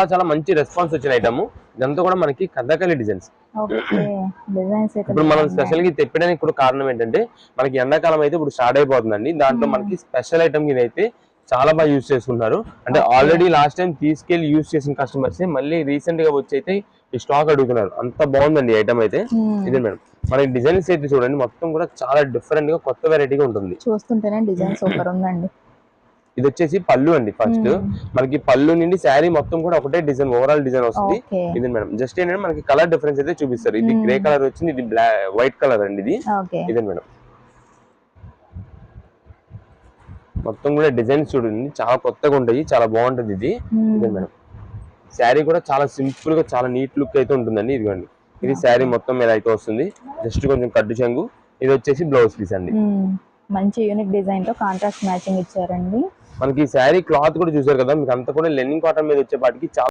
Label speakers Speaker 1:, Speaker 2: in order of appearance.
Speaker 1: చాలా చాలా మంచి రెస్పాన్స్ వచ్చిన ఐటమ్ ఇదంతా కూడా మనకి కథకళి డిజైన్స్ ఇప్పుడు మనం. స్పెషల్గా తెప్పడానికి కూడా కారణం ఏంటంటే మనకి ఎండాకాలం అయితే ఇప్పుడు స్టార్ట్ అయిపోతుందండి. దాంట్లో మనకి స్పెషల్ ఐటమ్ కింద అయితే చాలా బాగా యూస్ చేసుకుంటున్నారు. అంటే ఆల్రెడీ లాస్ట్ టైం తీసుకెళ్ళి యూస్ చేసిన కస్టమర్స్ మళ్ళీ రీసెంట్గా వచ్చి అయితే ఈ స్టాక్ అడుగుతున్నారు. అంత బాగుందండి ఐటమ్ అయితే.
Speaker 2: మ్మ్.
Speaker 1: ఇదే మేడం. మనకి డిజైన్స్ అయితే చూడండి మొత్తం కూడా చాలా డిఫరెంట్గా కొత్త వెరైటీగా ఉంటుంది.
Speaker 2: చూస్తుంటేనే డిజైన్ సూపర్ ఉందండి.
Speaker 1: ఇది వచ్చేసి పళ్ళు అండి ఫస్ట్. మనకి పళ్ళు నుండి శారీ మొత్తం కూడా ఒకటే డిజైన్ ఓవరాల్ డిజైన్ వస్తుంది. ఇది మేడం జస్ట్ ఏంటంటే మనకి కలర్ డిఫరెన్స్ అయితే చూపిస్తారు. ఇది గ్రే కలర్ వచ్చింది ఇది బ్లాక్ వైట్ కలర్ అండి ఇది. ఇదే మేడం. మొత్తం కూడా డిజైన్స్ చూడండి చాలా కొత్తగా ఉంటాయి చాలా బాగుంటుంది ఇది. ఇదే మేడం. శారీ కూడా చాలా సింపుల్గా చాలా నీట్ లుక్ అయితే ఉంటుందండి ఇదిగోండి. ఇది శారీ మొత్తం మీద అయితే వస్తుంది. జస్ట్ కొంచెం కట్టు చెంగు. ఇది వచ్చేసి బ్లౌజ్ పీస్ అండి.
Speaker 2: మంచి యూనిక్ డిజైన్తో కాంట్రాస్ట్ మ్యాచింగ్ ఇచ్చారండి.
Speaker 1: మనకి శారీ క్లాత్ కూడా చూసారు కదా మీకు అంతా కూడా లెనింగ్ కాటన్ మీద వచ్చేపాటికి చాలా